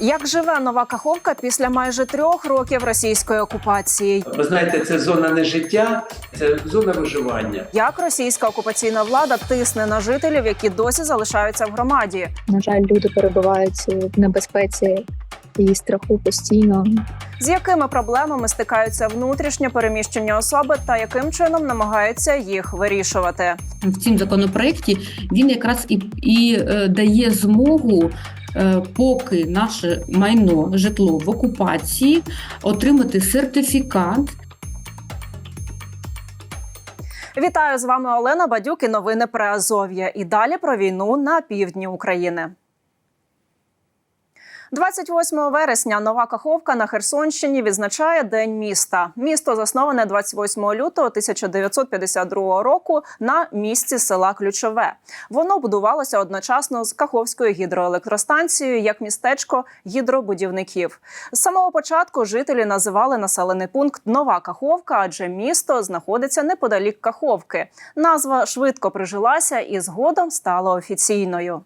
Як живе нова Каховка після майже трьох років російської окупації? Ви знаєте, це зона не життя, це зона виживання. Як російська окупаційна влада тисне на жителів, які досі залишаються в громаді? На жаль, люди перебувають в небезпеці і страху постійно. З якими проблемами стикаються внутрішньо переміщені особи, та яким чином намагаються їх вирішувати? в цім законопроекті він якраз і, і е, дає змогу. Е, Поки наше майно житло в окупації отримати сертифікат Вітаю з вами Олена Бадюк і новини про Азов'я. І далі про війну на півдні України. 28 вересня нова Каховка на Херсонщині відзначає День міста. Місто засноване 28 лютого 1952 року на місці села Ключове. Воно будувалося одночасно з Каховською гідроелектростанцією як містечко гідробудівників. З самого початку жителі називали населений пункт Нова Каховка, адже місто знаходиться неподалік Каховки. Назва швидко прижилася і згодом стала офіційною.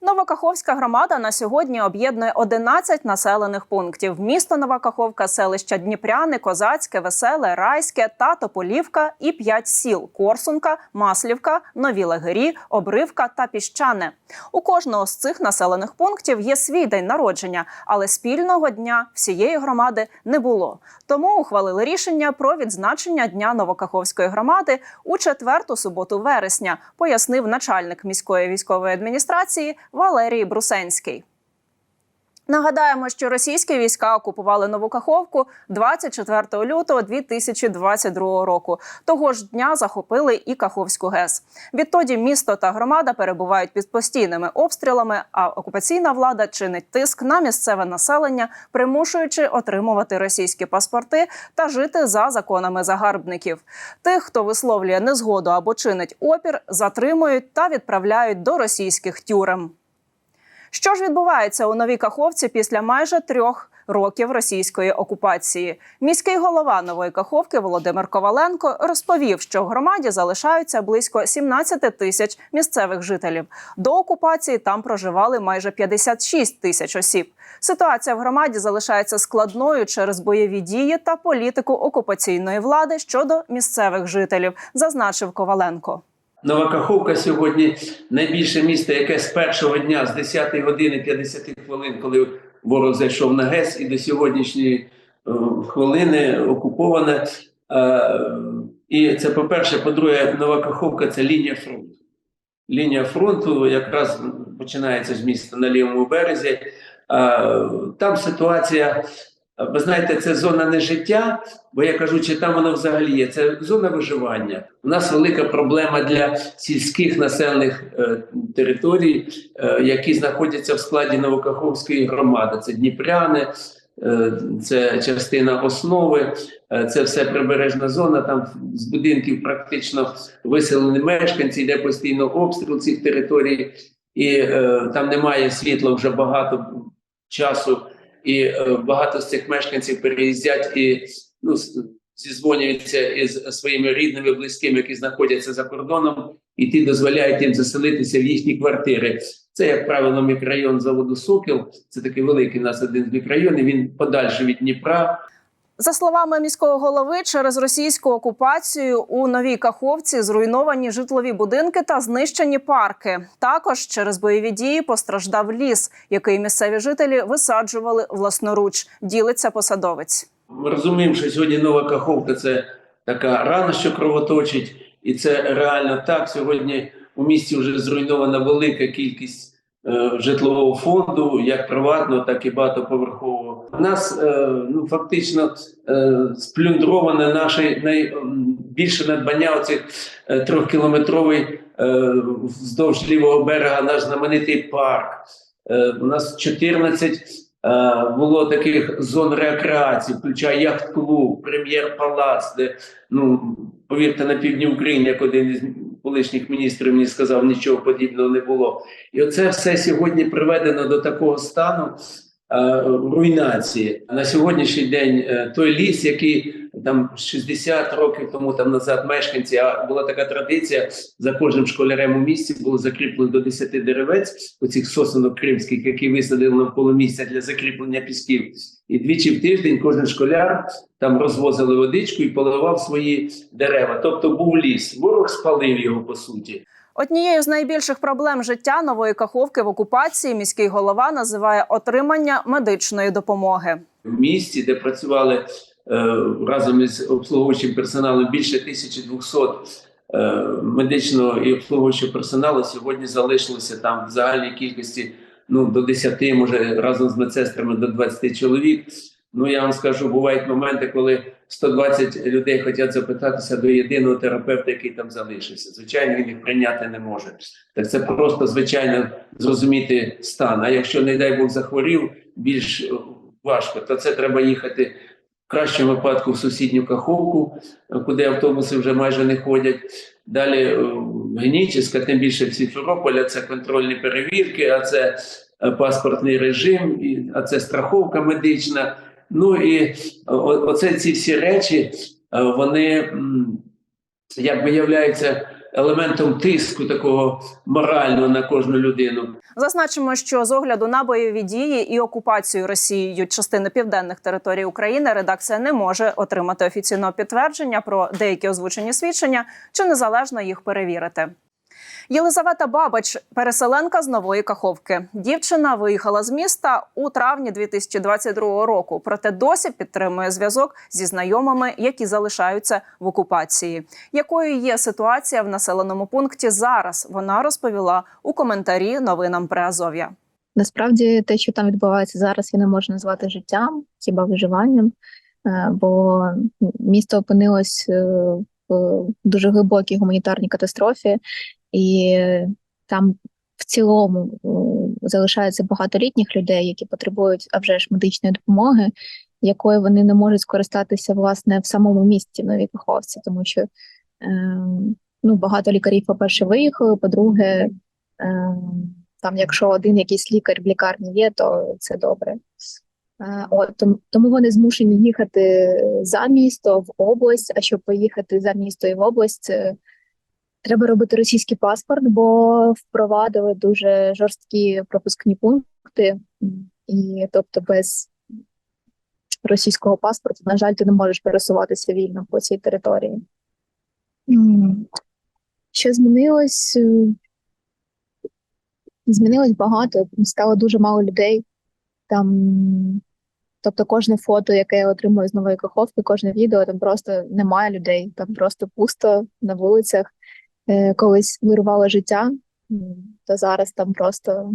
Новокаховська громада на сьогодні об'єднує 11 населених пунктів: місто Новокаховка, селища Дніпряни, Козацьке, Веселе, Райське та Тополівка і 5 сіл: Корсунка, Маслівка, Нові Легері, Обривка та Піщане. У кожного з цих населених пунктів є свій день народження, але спільного дня всієї громади не було. Тому ухвалили рішення про відзначення дня Новокаховської громади у четверту суботу вересня, пояснив начальник міської військової адміністрації Валерій Брусенський. Нагадаємо, що російські війська окупували Нову Каховку 24 лютого 2022 року. Того ж дня захопили і Каховську ГЕС. Відтоді місто та громада перебувають під постійними обстрілами, а окупаційна влада чинить тиск на місцеве населення, примушуючи отримувати російські паспорти та жити за законами загарбників. Тих, хто висловлює незгоду або чинить опір, затримують та відправляють до російських тюрем. Що ж відбувається у новій Каховці після майже трьох років російської окупації? Міський голова нової Каховки Володимир Коваленко розповів, що в громаді залишаються близько 17 тисяч місцевих жителів. До окупації там проживали майже 56 тисяч осіб. Ситуація в громаді залишається складною через бойові дії та політику окупаційної влади щодо місцевих жителів, зазначив Коваленко. Нова Каховка сьогодні найбільше місто, яке з першого дня, з 10 години 50 хвилин, коли ворог зайшов на ГЕС, і до сьогоднішньої е, хвилини окуповане. Е, і це по-перше, по-друге, Нова Каховка це лінія фронту. Лінія фронту якраз починається з міста на лівому березі. Е, Там ситуація, ви знаєте, це зона не життя, бо я кажу, чи там воно взагалі є. Це зона виживання. У нас велика проблема для сільських населених е, територій, е, які знаходяться в складі Новокаховської громади. Це Дніпряни, е, це частина основи, е, це все прибережна зона. Там з будинків практично виселені мешканці, йде постійно обстріл цих територій, і е, там немає світла вже багато часу. І е, багато з цих мешканців переїздять і ну, зізвонюються із своїми рідними, близькими, які знаходяться за кордоном, і ті дозволяють їм заселитися в їхні квартири. Це, як правило, мікрорайон заводу Сокіл. Це такий великий у нас один з мікрорайонів. Він подальше від Дніпра. За словами міського голови, через російську окупацію у новій Каховці зруйновані житлові будинки та знищені парки. Також через бойові дії постраждав ліс, який місцеві жителі висаджували власноруч. Ділиться посадовець. Ми розуміємо, що сьогодні нова Каховка це така рана, що кровоточить, і це реально так. Сьогодні у місті вже зруйнована велика кількість житлового фонду, як приватного, так і багатоповерхового. У нас е, ну фактично е, сплюндроване наше найбільше надбання оцих е, трьохкілометровий е, вздовж лівого берега наш знаменитий парк. Е, у нас 14 е, було таких зон рекреації, включає яхт-клуб, прем'єр-палац, де ну повірте, на півдні України, як один із колишніх міністрів мені сказав, нічого подібного не було. І оце все сьогодні приведено до такого стану е, руйнації. На сьогоднішній день е, той ліс, який там 60 років тому там назад мешканці, а була така традиція за кожним школярем у місті було закріплено до 10 деревець, оцих сосенок кримських, які висадили навколо місця для закріплення пісків. І двічі в тиждень кожен школяр там розвозили водичку і поливав свої дерева. Тобто був ліс. Ворог спалив його по суті. Однією з найбільших проблем життя нової каховки в окупації міський голова називає отримання медичної допомоги. в місті, де працювали разом із обслуговуючим персоналом більше 1200 е, медичного і обслуговуючого персоналу, сьогодні залишилося там в загальній кількості ну, до 10, може разом з медсестрами до 20 чоловік. Ну я вам скажу, бувають моменти, коли 120 людей хочуть запитатися до єдиного терапевта, який там залишився. Звичайно, він їх прийняти не може. Так це просто звичайно зрозуміти стан. А якщо, не дай Бог, захворів більш е, важко, то це треба їхати кращому випадку в сусідню Каховку, е, куди автобуси вже майже не ходять. Далі е, в Генічеська, тим більше в Сімферополя, це контрольні перевірки, а це е, паспортний режим, а це страховка медична. Ну і оце ці всі речі, е, вони м, якби являються елементом тиску такого морального на кожну людину. Зазначимо, що з огляду на бойові дії і окупацію Росією частини південних територій України редакція не може отримати офіційного підтвердження про деякі озвучені свідчення чи незалежно їх перевірити. Єлизавета Бабач, переселенка з нової Каховки. Дівчина виїхала з міста у травні 2022 року, проте досі підтримує зв'язок зі знайомими, які залишаються в окупації. Якою є ситуація в населеному пункті зараз? Вона розповіла у коментарі новинам Приазов'я. Насправді, те, що там відбувається зараз, я не можу назвати життям, хіба виживанням, Е, бо місто опинилось е, в дуже глибокій гуманітарній катастрофі, і там в цілому залишається багато літніх людей, які потребують а вже ж медичної допомоги, якою вони не можуть скористатися власне в самому місті в Новій Каховці, тому що е, ну, багато лікарів, по-перше, виїхали, по-друге, е, там, якщо один якийсь лікар в лікарні є, то це добре. Е, От, тому вони змушені їхати за місто в область. А щоб поїхати за місто і в область, треба робити російський паспорт, бо впровадили дуже жорсткі пропускні пункти, і тобто без російського паспорту, на жаль, ти не можеш пересуватися вільно по цій території. Що змінилось? Змінилось багато, стало дуже мало людей. Там, тобто, кожне фото, яке я отримую з нової каховки, кожне відео, там просто немає людей, там просто пусто на вулицях. Е, колись вирувало життя, то зараз там просто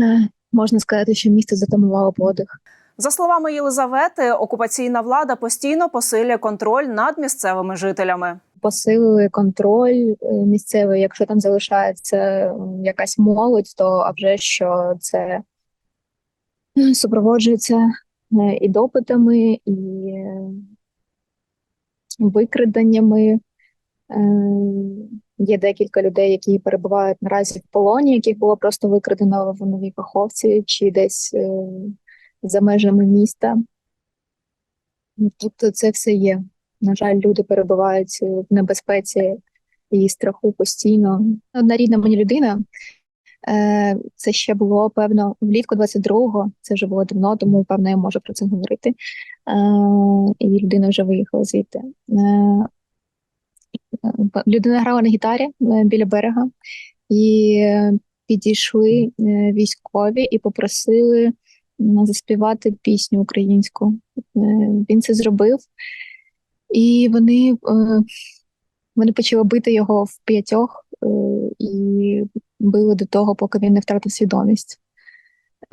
е, можна сказати, що місто затамувало подих. За словами Єлизавети, окупаційна влада постійно посилює контроль над місцевими жителями. посилили контроль е, місцевий. Якщо там залишається якась молодь, то а вже що це е, супроводжується і допитами, і викраденнями. Е, Є декілька людей, які перебувають наразі в полоні, яких було просто викрадено в Новій Каховці чи десь е, за межами міста. Тобто це все є. На жаль, люди перебувають в небезпеці і страху постійно. Одна рідна мені людина. е, Це ще було певно влітку 22-го, це вже було давно, тому певно я можу про це говорити. Е, І людина вже виїхала звідти. Людина грала на гітарі е, біля берега, і е, підійшли е, військові і попросили заспівати пісню українську. Він це зробив. І вони, вони почали бити його в п'ятьох і били до того, поки він не втратив свідомість.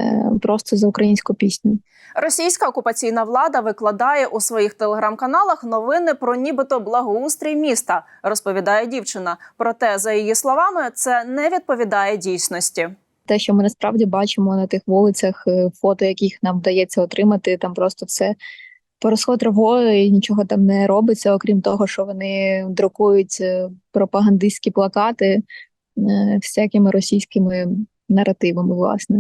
Е, Просто за українську пісню. Російська окупаційна влада викладає у своїх телеграм-каналах новини про нібито благоустрій міста, розповідає дівчина. Проте, за її словами, це не відповідає дійсності. Те, що ми насправді бачимо на тих вулицях, е, фото, яких нам вдається отримати, там просто все поросхо травою і нічого там не робиться, окрім того, що вони друкують е, пропагандистські плакати всякими російськими наративами, власне.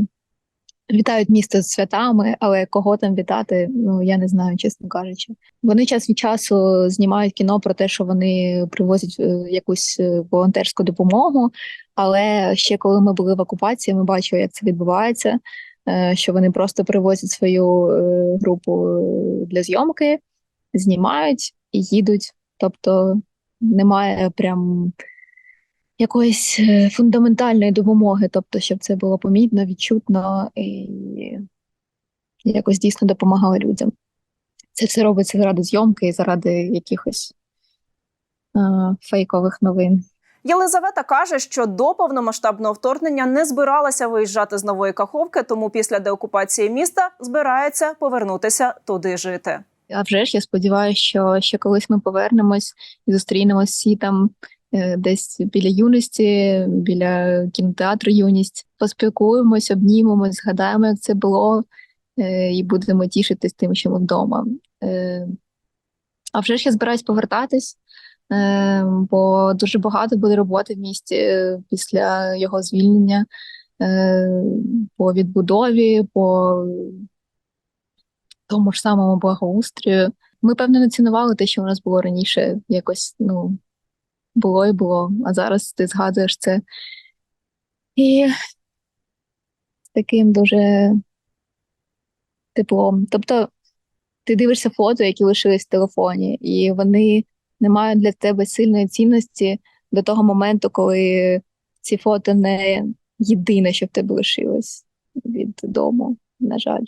Вітають місто з святами, але кого там вітати, ну я не знаю, чесно кажучи. Вони час від часу знімають кіно про те, що вони привозять е, якусь е, волонтерську допомогу. Але ще коли ми були в окупації, ми бачили, як це відбувається. е, Що вони просто привозять свою групу для зйомки, знімають і їдуть. Тобто немає прям якоїсь е, фундаментальної допомоги, тобто, щоб це було помітно, відчутно і якось дійсно допомагало людям. Це все робиться заради зйомки і заради якихось е, фейкових новин. Єлизавета каже, що до повномасштабного вторгнення не збиралася виїжджати з нової каховки, тому після деокупації міста збирається повернутися туди жити. А вже ж я сподіваюся, що ще колись ми повернемось і зустрінемось всі там десь біля юності, біля кінотеатру юність. Поспілкуємось, обнімемось, згадаємо, як це було, е, і будемо тішитись тим, що ми вдома. Е, А вже ж я збираюсь повертатись, е, бо дуже багато буде роботи в місті е, після його звільнення е, по відбудові, по тому ж самому благоустрою. Ми, певно, не цінували те, що у нас було раніше, якось ну, було і було, а зараз ти згадуєш це. І з таким дуже теплом. Тобто ти дивишся фото, які лишились в телефоні, і вони не мають для тебе сильної цінності до того моменту, коли ці фото не єдине, що в тебе лишилось від дому, на жаль.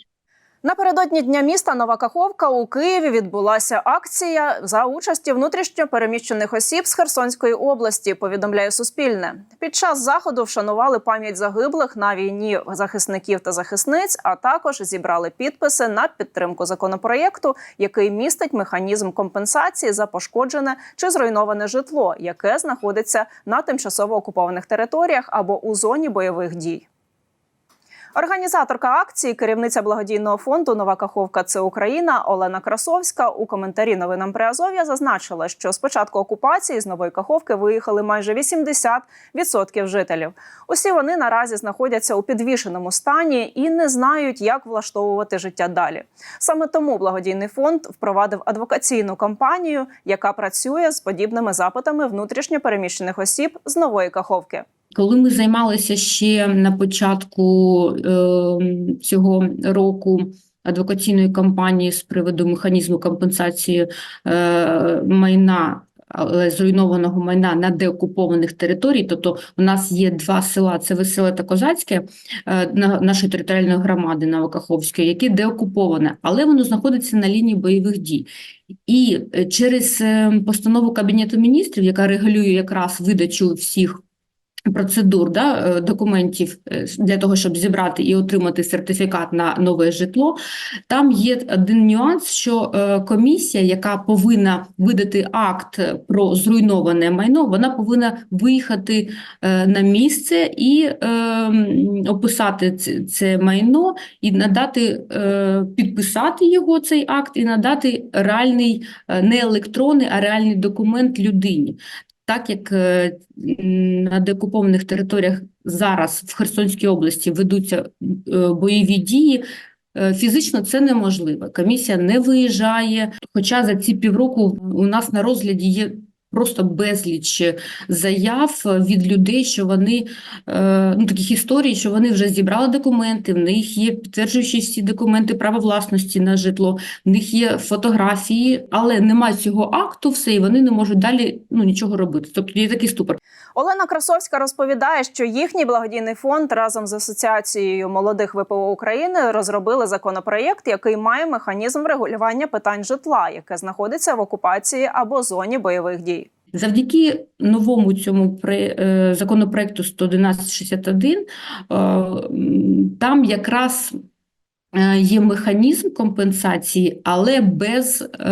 Напередодні дня міста Нова Каховка у Києві відбулася акція за участі внутрішньо переміщених осіб з Херсонської області. Повідомляє Суспільне. Під час заходу вшанували пам'ять загиблих на війні захисників та захисниць, а також зібрали підписи на підтримку законопроєкту, який містить механізм компенсації за пошкоджене чи зруйноване житло, яке знаходиться на тимчасово окупованих територіях або у зоні бойових дій. Організаторка акції, керівниця благодійного фонду Нова Каховка це Україна Олена Красовська у коментарі новинам Приазов'я зазначила, що з початку окупації з нової Каховки виїхали майже 80% жителів. Усі вони наразі знаходяться у підвішеному стані і не знають, як влаштовувати життя далі. Саме тому благодійний фонд впровадив адвокаційну кампанію, яка працює з подібними запитами внутрішньо переміщених осіб з нової Каховки. Коли ми займалися ще на початку е, цього року адвокаційною кампанією з приводу механізму компенсації е, майна, але зруйнованого майна на деокупованих територій, тобто у нас є два села: це Веселе та Козацьке е, на нашої територіальної громади Новокаховської, яке деокуповане, але воно знаходиться на лінії бойових дій. І е, через е, постанову Кабінету міністрів, яка регулює якраз видачу всіх процедур да, е, документів е, для того, щоб зібрати і отримати сертифікат на нове житло, там є один нюанс, що е, комісія, яка повинна видати акт про зруйноване майно, вона повинна виїхати на місце і описати це, майно і надати, підписати його цей акт і надати реальний, не електронний, а реальний документ людині. Так як е, на деокупованих територіях зараз в Херсонській області ведуться е, бойові дії, е, фізично це неможливо. Комісія не виїжджає. Хоча за ці півроку у нас на розгляді є просто безліч заяв від людей, що вони е, ну таких історій, що вони вже зібрали документи, в них є підтверджуючі всі документи права власності на житло, в них є фотографії, але немає цього акту, все, і вони не можуть далі ну нічого робити. Тобто є такий ступор. Олена Красовська розповідає, що їхній благодійний фонд разом з асоціацією молодих ВПО України розробили законопроєкт, який має механізм врегулювання питань житла, яке знаходиться в окупації або зоні бойових дій. Завдяки новому цьому е, законопроекту 11161 е, там якраз є механізм компенсації, але без е,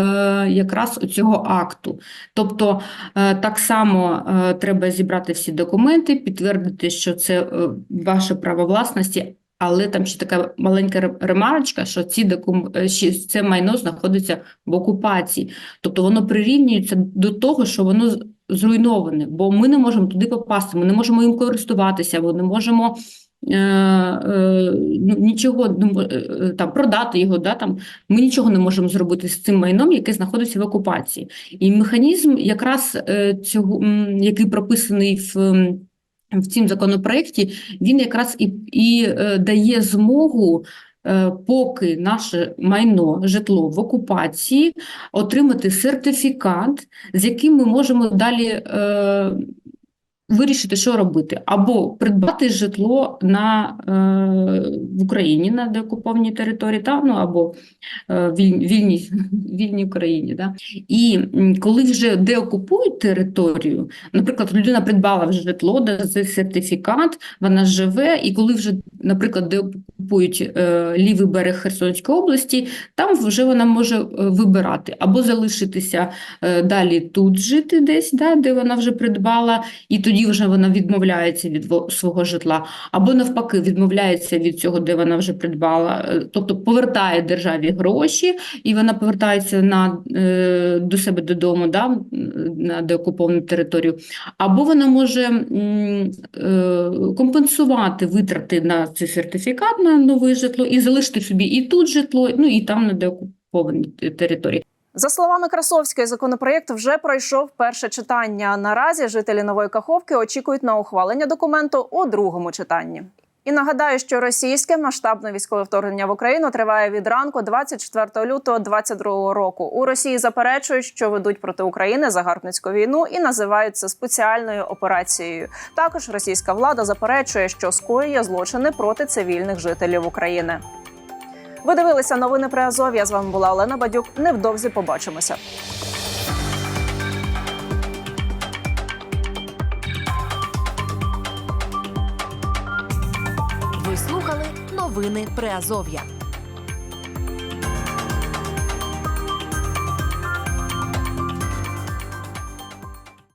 якраз цього акту. Тобто е, так само е, треба зібрати всі документи, підтвердити, що це е, ваше право власності. Але там ще така маленька ремарочка, що ці докум... е, це майно знаходиться в окупації. Тобто воно прирівнюється до того, що воно зруйноване, бо ми не можемо туди попасти, ми не можемо їм користуватися, ми не можемо е, е, нічого не мо- е, е, там продати його, да, там ми нічого не можемо зробити з цим майном, яке знаходиться в окупації. І механізм якраз е, цього, який прописаний в. В цім законопроекті він якраз і, і е, дає змогу, е, поки наше майно, житло в окупації, отримати сертифікат, з яким ми можемо далі е, вирішити, що робити, або придбати житло на, е, в Україні на деокупованій території, та, ну, або е, віль- вільній, вільній Україні. Да? І коли вже деокупують територію, наприклад, людина придбала вже житло, цей сертифікат, вона живе, і коли вже, наприклад, деокупують е, лівий берег Херсонської області, там вже вона може е, вибирати або залишитися е, далі тут жити десь, да, де вона вже придбала, і тоді вже вона відмовляється від во- свого житла, або навпаки відмовляється від цього, де вона вже придбала, е, тобто повертає державі гроші, і вона повертається на, е, до себе додому, да, на деокуповану територію, або вона може е, компенсувати витрати на цей сертифікат на нове житло і залишити собі і тут житло, ну і там на деокупованій території. За словами Красовської, законопроєкт вже пройшов перше читання. Наразі жителі Нової Каховки очікують на ухвалення документу у другому читанні. І нагадаю, що російське масштабне військове вторгнення в Україну триває від ранку 24 лютого 2022 року. У Росії заперечують, що ведуть проти України загарбницьку війну і називають це спеціальною операцією. Також російська влада заперечує, що скоює злочини проти цивільних жителів України. Ви дивилися новини при Азові. Я з вами була Олена Бадюк. Невдовзі побачимося. Ви слухали новини Приазов'я.